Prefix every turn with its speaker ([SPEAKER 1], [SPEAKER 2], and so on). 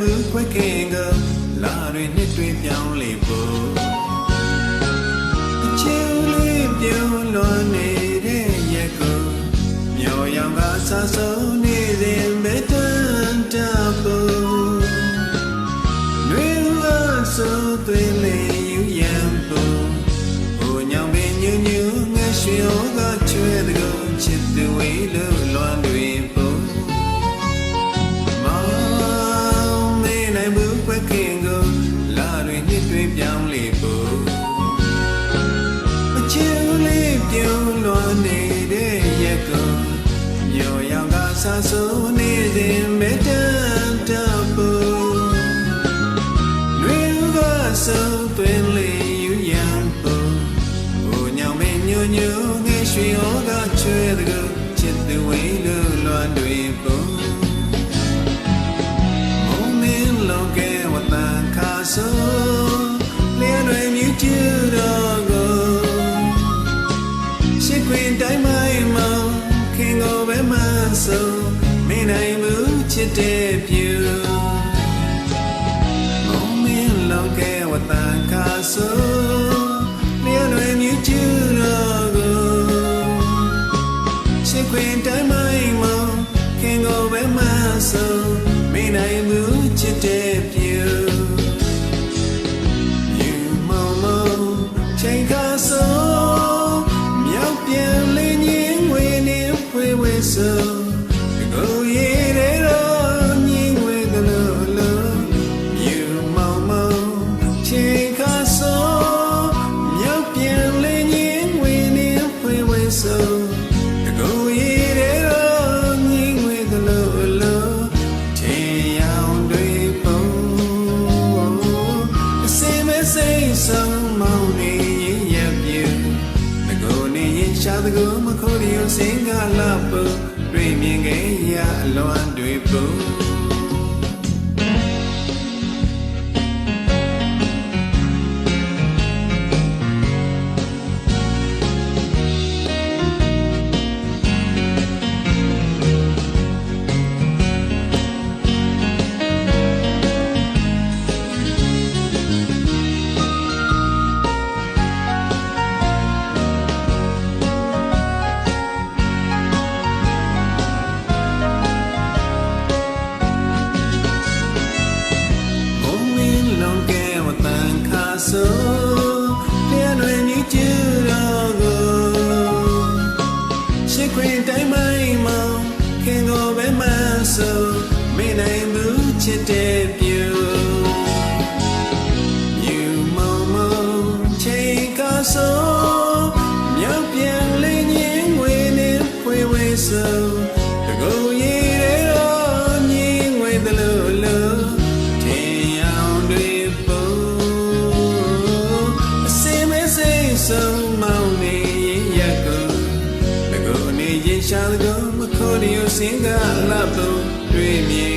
[SPEAKER 1] မှုခွဲခင်ကလာတွေနှစ်တွေပြောင်းလေဖို့ နိုင်ဘူးခွက်ခင်ကိုလာတွေနှစ်တွေပြောင်းလေဖို့အချီလေးပြုံးလွန်နေတဲ့ရက်ကိုမြော်ရောင်ကဆာဆိုးနေစဉ်မေတ္တာတဖို့လွေကဆုံးသွင်းလေယူရန်ဖို့ဟိုညောင်မင်းညိုညိုငယ်ရွှေဟောကချွဲတဲ့ကိုချစ်သူဝေးလို့လွန်တွေဖို့ နိုင်မှုချစ်တဲ့ပြူမုံမင်းလောကဲဝတန်ခါဆိုလင်းတွေမြူကျူတော့ကိုရှိခွင်တိုင်းမိုင်းမောင်ခင်ကိုပဲမဆိုမိနိုင်မှုချစ်တဲ့ပြူယူမောင်မောင်ချိန်ခါဆိုမြောက်ပြန်လေးညင်းငွေနေဖွေဝဲဆို ရင်ရှာတကူမခိုးရစင်ကလာပူတွေ့မြင်ခဲ့ရအလွန်တွေပူ ချစ်တဲ့ပြူယူမောင်မောင်ချိန်ခါဆိုမြောက်ပြန်လေးညင်းငွေနဲ့ဖွေဝဲဆိုတကူရည်တဲ့တော့ညင်းငွေတလို့လို့ထေရောင်တွေပုံအစင်မစိမ့်ဆုံးမောင်းနေရက်ကိုတကူနေရင်ရှာတကူမခိုးရစင်ကလာပုံတွေ့မြင်